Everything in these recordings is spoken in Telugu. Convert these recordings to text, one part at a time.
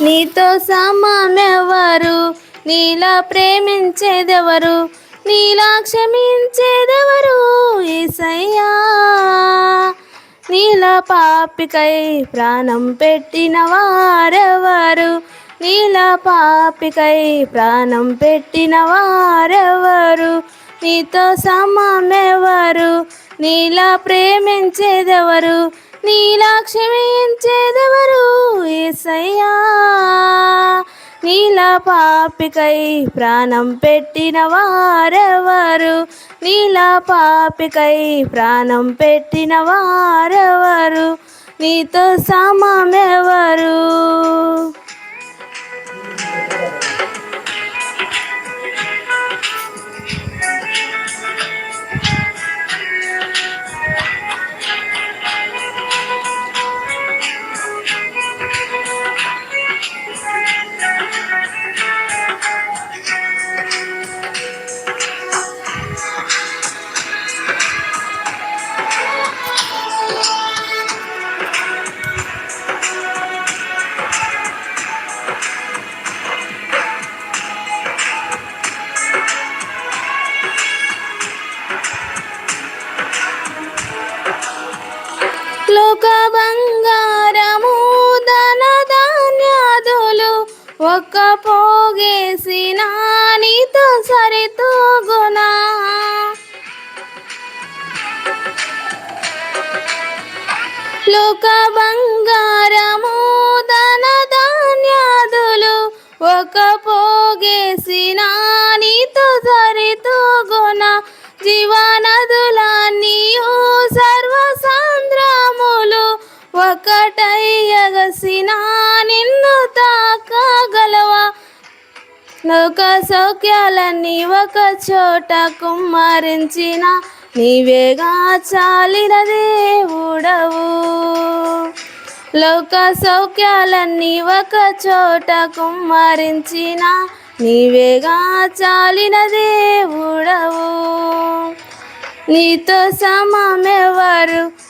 నీతో సమానెవరు? నీలా ప్రేమించేదెవరు? నీలా క్షమించేదెవరు? ఏసయ్యా. నీలా పాపికై ప్రాణం పెట్టిన వారెవరు? నీలా పాపికై ప్రాణం పెట్టిన వారెవరు? నీతో సమమెవరు నీలా ప్రేమించేదెవరు? నీలాక్షమించేదెవరు ఏసయ్యా. నీల పాపికై ప్రాణం పెట్టిన వారెవరు? నీల పాపికై ప్రాణం పెట్టిన వారెవరు? నీతో సమమెవరు ఒక బంగారము ధన ధాన్యాదులు ఒక్క పోగేసిన నీతో సరితూగునా. లోక బంగారము ధన ధాన్యాదులు ఒక పోగేసిన నీతో సరితూగున. జీవనదులన్నీయు సర్వ సాంద్రములు ఒకటయ్యగసిన నిన్ను తాకగలవా? లోక సౌఖ్యాలన్నీ ఒక చోట కుమ్మరించిన నీవేగా చాలిన దేవుడవు. లోక సౌఖ్యాలన్నీ ఒక చోట కుమ్మరించిన నీవేగా చాలిన దేవుడవు. నీతో సమమెవరు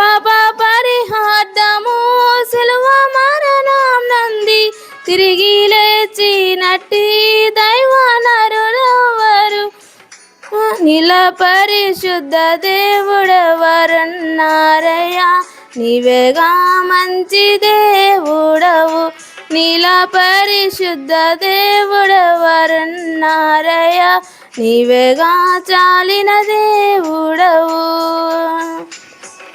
పాప పరిహార్థము సెలవ మరణం నంది. తిరిగి లేచినట్టి దైవ నరులెవరు? నీల పరిశుద్ధ దేవుడెవరన్నారయ్యా? నీవేగా మంచి దేవుడవు. నీల పరిశుద్ధ దేవుడెవరన్నారయ్యా? నీవేగా చాలిన దేవుడవు.